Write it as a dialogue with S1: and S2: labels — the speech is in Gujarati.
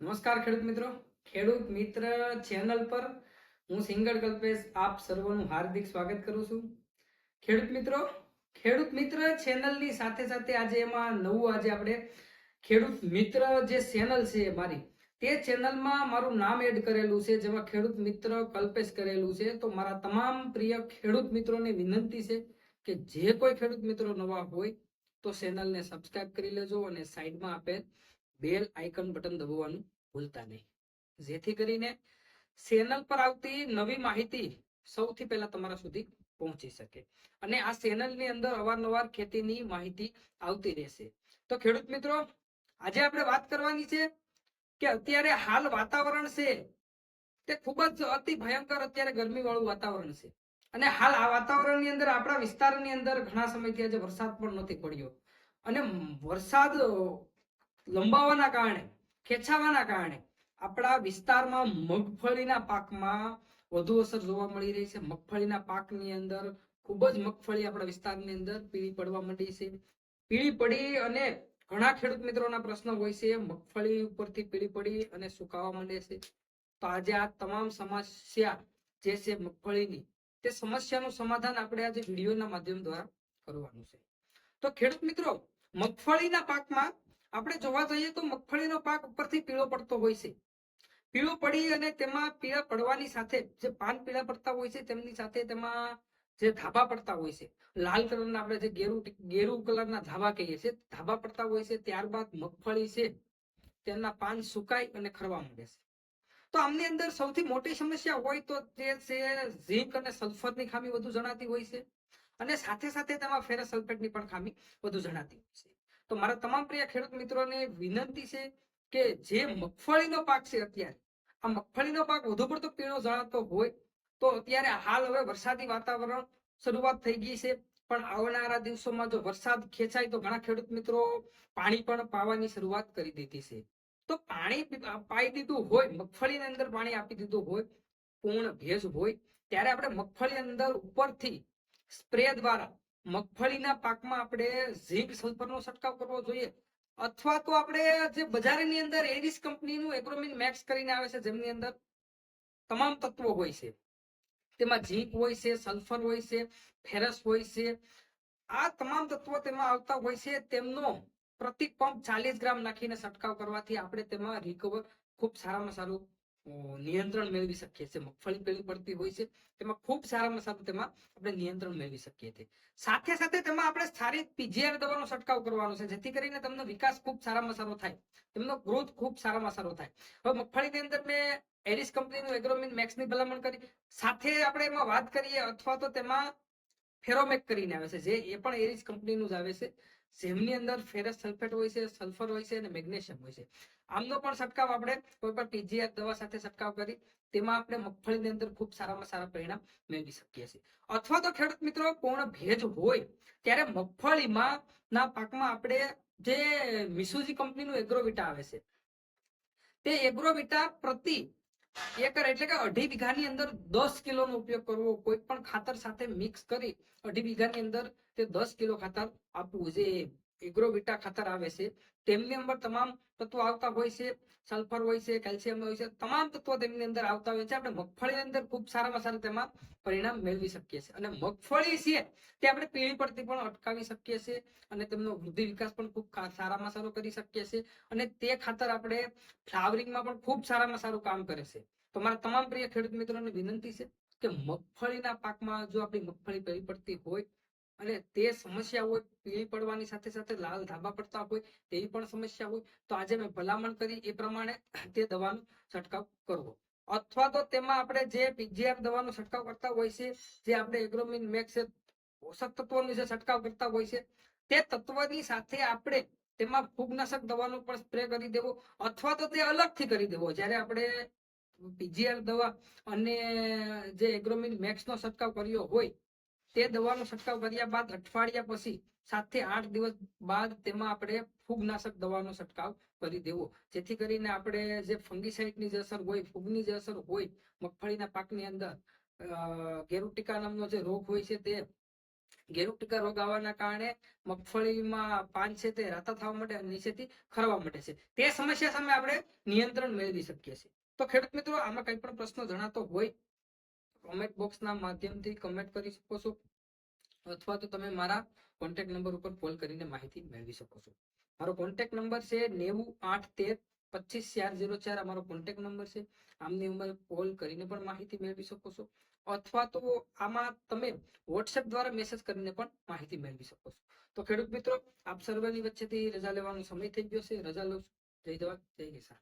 S1: નમસ્કાર ખેડૂત મિત્રો. ખેડૂત મિત્ર ચેનલ પર હું સિંગળ કલ્પેશ આપ સર્વનું હાર્દિક સ્વાગત કરું છું. ખેડૂત મિત્રો, ખેડૂત મિત્ર ચેનલની સાથે સાથે આજે એમાં નવું આજે આપણે ખેડૂત મિત્ર જે ચેનલ છે મારી, તે ચેનલમાં મારું નામ એડ કરેલું છે, જેમાં ખેડૂત મિત્ર કલ્પેશ કરેલું છે. તો મારા તમામ પ્રિય ખેડૂત મિત્રોને વિનંતી છે કે જે કોઈ ખેડૂત મિત્રો નવા હોય તો ચેનલને સબસ્ક્રાઇબ કરી લેજો અને સાઈડમાં આપેલ બેલ આઇકન બટન દબાવવાનું ભૂલતા નહીં. જેથી કરીને ચેનલ પર આવતી નવી માહિતી સૌથી પહેલા તમારા સુધી પહોંચી શકે. અને આ ચેનલની અંદર અવારનવાર ખેતીની માહિતી આવતી રહેશે. તો ખેડૂત મિત્રો, આજે આપણે વાત કરવાની છે કે અત્યારે હાલ વાતાવરણ છે તે ખૂબ જ અતિ ભયંકર અત્યારે ગરમી વાળું વાતાવરણ છે. અને હાલ આ વાતાવરણની અંદર આપણા વિસ્તારની અંદર ઘણા સમયથી આજે વરસાદ પણ નથી પડ્યો. અને વરસાદ લંબાવાના કારણે, ખેંચાવાના કારણે આપણા વિસ્તારમાં મગફળીના પાકમાં વધુ અસર જોવા મળી રહી છે. મગફળીના પાકની અંદર ખૂબ જ મગફળી આપણા વિસ્તારની અંદર પીળી પડવા માંડી છે. પીળી પડી અને ઘણા ખેડૂત મિત્રોના પ્રશ્ન હોય છે. મગફળી ઉપરથી પીળી પડી અને સુકાવા માંડે છે. તો આજે આ તમામ સમસ્યા જે છે મગફળીની, તે સમસ્યાનું સમાધાન આપણે આજે વિડીયોના માધ્યમ દ્વારા કરવાનું છે. તો ખેડૂત મિત્રો, મગફળીના પાકમાં આપણે જોવા જઈએ તો મગફળીનો પાક ઉપરથી પીળો પડતો હોય છે. પીળો પડી અને તેમાં પીળા પડવાની સાથે જે પાન પીળા પડતા હોય છે, તેમની સાથે તેમાં જે ધાબા પડતા હોય છે, લાલ કલરના આપણે જે ગેરુ ગેરુ કલરના ધાબા કહીએ છીએ, ધાબા પડતા હોય છે, ત્યારબાદ મગફળી છે, તેના પાન સુકાય અને ખરવા માંડે છે. તો આમની અંદર સૌથી મોટી સમસ્યા હોય તો તે છે, ઝીંક અને સલ્ફરની ખામી વધુ જણાતી હોય છે અને સાથે સાથે તેમાં ફેરસ સલ્ફેટની પણ ખામી વધુ જણાતી હોય છે. તો મારા તમામ પ્રિય ખેડૂત મિત્રોને વિનંતી છે કે જે મગફળીનો પાક છે અત્યારે, આ મગફળીનો પાક વધુ પડતો પીળો જણાતો હોય, તો અત્યારે હાલ હવે વરસાદી વાતાવરણ શરૂઆત થઈ ગઈ છે. પણ આવનારા દિવસોમાં જો વરસાદ ખેંચાય તો ઘણા ખેડૂત મિત્રો પાણી પણ પાવાની શરૂઆત કરી દીધી છે. તો પાણી પાઈ દીધું હોય, મગફળીની અંદર પાણી આપી દીધું હોય, પૂર્ણ ભેજ હોય, ત્યારે આપણે મગફળી અંદર ઉપરથી સ્પ્રે દ્વારા મગફળીના પાકમાં આપણે ઝીંક સલ્ફરનો છંટકાવ કરવો જોઈએ. અથવા તો આપણે જે બજારની અંદર એરિસ કંપનીનું એગ્રોમિન મેક્સ કરીને આવે છે, જેમની અંદર તમામ તત્વો હોય છે. તેમાં ઝીંક હોય છે સલ્ફર હોય છે ફેરસ હોય છે. આ તમામ તત્વો તેમાં આવતા હોય છે. તેમનો પ્રતિ પંપ ચાલીસ ગ્રામ નાખીને છંટકાવ કરવાથી આપણે તેમાં રિકવર ખૂબ સારામાં સારું નિયંત્રણ મેળવી શકીએ છીએ. મગફળી પેલી પડતી હોય છે, તેમાં ખૂબ સારામાં સારું તેમાં આપણે નિયંત્રણ મેળવી શકીએ છીએ. સાથે સાથે તેમાં આપણે સારી પીજીઆર દવાનો છંટકાવ કરવાનો છે, જેથી કરીને તેમનો વિકાસ ખૂબ સારામાં સારો થાય. તેમનો ગ્રોથ ખૂબ સારામાં સારો થાય. હવે મગફળીની અંદર મેં એરિસ કંપનીનું એગ્રોમિન મેક્સની ભલામણ કરી. સાથે આપણે એમાં વાત કરીએ અથવા તો તેમાં ફેરોમેક કરીને આવે છે, જે એ પણ એરિસ કંપનીનું જ આવે છે. જેમની અંદર ફેરસ સલ્ફેટ હોય છે સલ્ફર હોય છે અને મેગ્નેશિયમ હોય છે. આમનો પણ છંટકાવ આપણે કોઈ પણ પીજીઆર દવા સાથે છંટકાવ કરી, તેમાં આપણે મગફળીની અંદર ખૂબ સારામાં સારા પરિણામ મેળવી શકીએ છીએ. અથવા તો ખેડૂત મિત્રો, પૂર્ણ ભેજ હોય, ત્યારે મગફળીમાં ના પાકમાં આપણે જે મિસુજી કંપનીનું એગ્રોવિટા આવે છે, તે એગ્રોવિટા પ્રતિ એકર એટલે કે અઢી વીઘાની અંદર દસ કિલોનો ઉપયોગ કરવો, કોઈ પણ ખાતર સાથે મિક્સ કરી અઢી વીઘાની અંદર તે દસ કિલો ખાતર આપવું જે એગ્રોવિટા ખાતર આવે છે. તેમની અંદર તમામ તત્વો આવતા હોય છે. સલ્ફર હોય છે, કેલ્શિયમ હોય છે. તમામ તત્વો તેમની અંદર આવતા હોય છે. આપણે મગફળીની અંદર ખૂબ સારામાં સારું તેમાં પરિણામ મેળવી શકીએ છીએ. અને મગફળી છે તે આપણે પીળી પડતી પણ અટકાવી શકીએ છીએ અને તેમનો વૃદ્ધિ વિકાસ પણ ખૂબ સારામાં સારો કરી શકીએ છીએ. અને તે ખાતર આપણે ફ્લાવરિંગમાં પણ ખૂબ સારામાં સારું કામ કરે છે. તો મારા તમામ પ્રિય ખેડૂત મિત્રોને વિનંતી છે કે મગફળીના પાકમાં જો આપણી મગફળી પીળી પડતી હોય અને તે સમસ્યા હોય, પીળી પડવાની સાથે સાથે લાલ ધાબા પડતા હોય, તેવી પણ સમસ્યા હોય, તો આજે મેં ભલામણ કરી એ પ્રમાણે તે દવાનો છંટકાવ કરવો. અથવા તો તેમાં આપણે જે પીજીઆર દવાનો છંટકાવ કરતા હોય છે, જે આપણે એગ્રોમિન મેક્સ પોષક તત્વોનો જે છંટકાવ કરતા હોય છે, તે તત્વની સાથે આપણે તેમાં ફૂગનાશક દવાનો પણ સ્પ્રે કરી દેવો, અથવા તો તે અલગથી કરી દેવો. જ્યારે આપણે પીજીઆર દવા અને જે એગ્રોમિન મેક્સ નો છંટકાવ કર્યો હોય તે દવાનો છંટકાવ કર્યા બાદ અઠવાડિયા પછી સાતથી આઠ દિવસ બાદ તેમાં આપણે ફૂગનાશક દવાનો છંટકાવ કરી દેવો. જેથી કરીને આપણે જે ફંગીસાઇડની જે અસર હોય, ફૂગની જે અસર હોય, મગફળીના પાકની અંદર ગેરુટિકા નામનો જે રોગ હોય છે તે ગેરુટીકા રોગ આવવાના કારણે મગફળીમાં પાન છે તે રાતા થવા માટે નીચેથી ખરવા માટે છે. તે સમસ્યા સામે આપણે નિયંત્રણ મેળવી શકીએ છીએ. તો ખેડૂત મિત્રો, આમાં કઈ પણ પ્રશ્નો જણાતો હોય કોમેન્ટ બોક્સના માધ્યમથી કમેન્ટ કરી શકો છો. અથવા તો તમે મારા કોન્ટેક્ટ નંબર ઉપર કોલ કરીને માહિતી મેળવી શકો છો. મારો કોન્ટેક્ટ નંબર છે નેવું આઠ તેર પચીસ ચાર ઝીરો ચાર. અમારો કોન્ટેક્ટ નંબર છે. આમની ઉંમર કોલ કરીને પણ માહિતી મેળવી શકો છો. અથવા તો આમાં તમે વોટ્સએપ દ્વારા મેસેજ કરીને પણ માહિતી મેળવી શકો છો. તો ખેડૂત મિત્રો, આપ સર્વની વચ્ચેથી રજા લેવાનો સમય થઈ ગયો છે. રજા લઉં છું જય જવાન, જય કિસાન.